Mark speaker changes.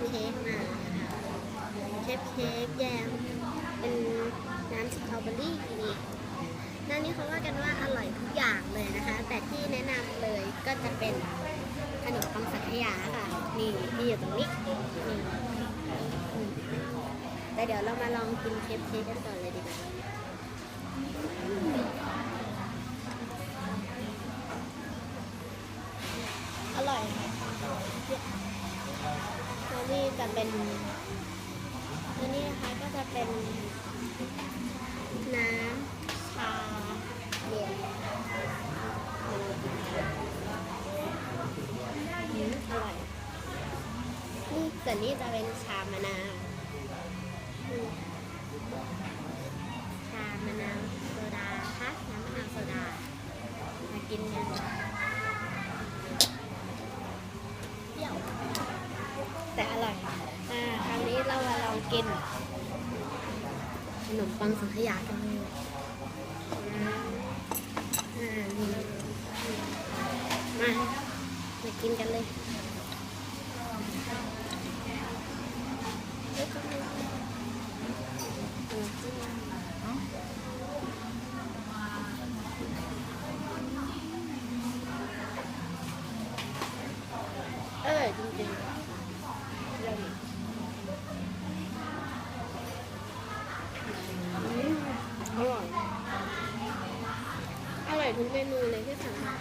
Speaker 1: ปเค้กแยมเป็นน้ำสตรอเบอรี่นี่ร้านนี้เขาว่ากันว่าอร่อยทุกอย่างเลยนะคะ แต่ที่แนะนำเลยก็จะเป็นขนมปังสังขยาค่ะ นี่ที่อยู่ตรงนี้นี่แต่เดี๋ยวเรามาลองกินเคปเค้กกันก่อนเลยดีกว่าอร่อยค่ะ นี่จะเป็นแล้วนี่นะคะก็จะเป็นน้ำชาเย็นอืมอร่อย นี่ส่วนนี้จะเป็นชามะนาวชามะนาวโซดาค่ะน้ำมะนาวโซดา มากินกัน กินขนมปังสังขยากันเลยมา มากินกันเลยเออจริงๆ ทุกเมนูเลยที่สั่งมา